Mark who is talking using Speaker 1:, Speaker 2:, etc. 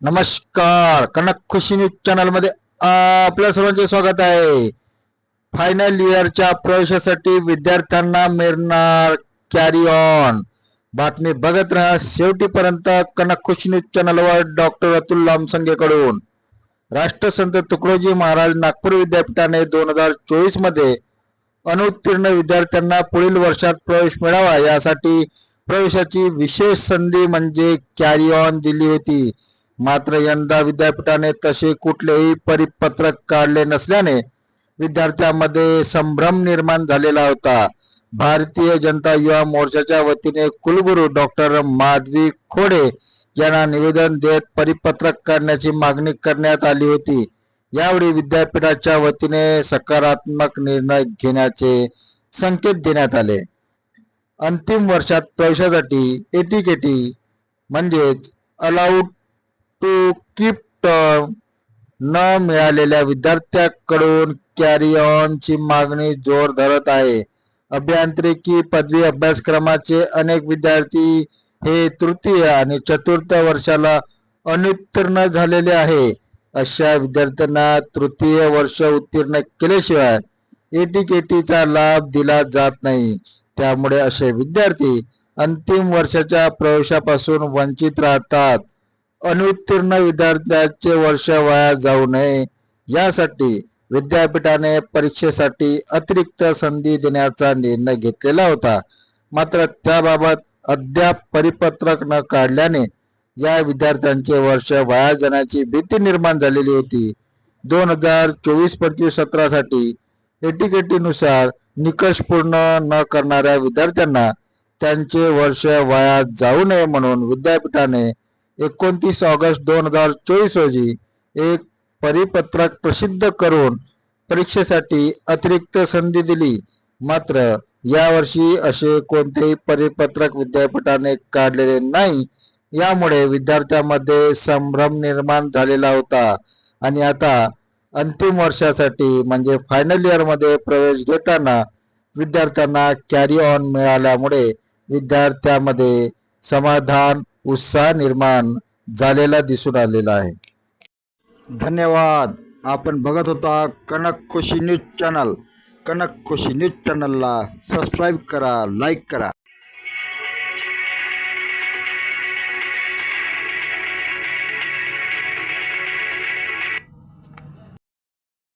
Speaker 1: नमस्कार. कनक खुशी न्यूज चॅनलमध्ये आपल्या सर्वांचे स्वागत आहे. फायनल इयरच्या प्रवेशासाठी विद्यार्थ्यांना मिळणार कॅरी ऑन बातमी बघत राहा. शेवटीपर्यंत कनक खुशी न्यूज चॅनलवर डॉक्टर अतुल लामसंगेकडून राष्ट्रसंत तुकडोजी महाराज नागपूर विद्यापीठाने दोन हजार चोवीसमध्ये अनुत्तीर्ण विद्यार्थ्यांना पुढील वर्षात प्रवेश मिळावा यासाठी प्रवेशाची विशेष संधी म्हणजे कॅरी ऑन दिली होती. मात्र यंदा विद्यापीठाने तसे कुठलेही परिपत्रक काढले नसल्याने विद्यार्थ्यांमध्ये संभ्रम निर्माण झालेला होता. भारतीय जनता युवा मोर्चाच्या वतीने कुलगुरू डॉक्टर माधवी खोडे यांना निवेदन देत परिपत्रक काढण्याची मागणी करण्यात आली होती. यावेळी विद्यापीठाच्या वतीने सकारात्मक निर्णय घेण्याचे संकेत देण्यात आले. अंतिम वर्षात प्रवेशासाठी एटीकेटी म्हणजेच अलाउड टू कीप टर्म न मिळालेल्या विद्यार्थ्याकडून कॅरी ऑनची मागणी जोर धरत आहे. अभियांत्रिकी पदवी अभ्यासक्रमाचे अनेक विद्यार्थी हे तृतीय आणि चतुर्थ वर्षाला अनुत्तीर्ण झालेले आहे. अशा विद्यार्थ्यांना तृतीय वर्ष उत्तीर्ण केल्याशिवाय एटीकेटीचा लाभ दिला जात नाही. त्यामुळे असे विद्यार्थी अंतिम वर्षाच्या प्रवेशापासून वंचित राहतात. अनुत्तीर्ण विद्यार्थ्यांचे वर्ष वाया जाऊ नये. यासाठी विद्यापीठाने परीक्षेसाठी अतिरिक्त संधी देण्याचा निर्णय घेतलेला होता. मात्र त्याबाबत अद्याप परिपत्रक न काढल्याने या विद्यार्थ्यांचे वर्ष वाया जाण्याची भीती निर्माण झालेली होती. दोन हजार चोवीस पंचवीस सत्रासाठी एटीकेटीनुसार निकष पूर्ण न करणाऱ्या विद्यार्थ्यांना त्यांचे वर्ष वाया जाऊ नये म्हणून विद्यापीठाने एकोणतीस ऑगस्ट दोन हजार चोवीस रोजी एक परिपत्रक प्रसिद्ध करून परीक्षेसाठी अतिरिक्त संधी दिली. मात्र यावर्षी असे कोणतेही परिपत्रक विद्यापीठाने काढलेले नाही. यामुळे विद्यार्थ्यांमध्ये संभ्रम निर्माण झालेला होता. आणि आता अंतिम वर्षासाठी म्हणजे फायनल इयरमध्ये प्रवेश घेताना विद्यार्थ्यांना कॅरी ऑन मिळाल्यामुळे विद्यार्थ्यांमध्ये समाधान उत्साह निर्माण झालेला दिसून आलेला आहे. धन्यवाद. आपण बघत होता Kanak Khushi news channel. Kanak Khushi news चॅनलला सबस्क्राईब करा लाईक करा.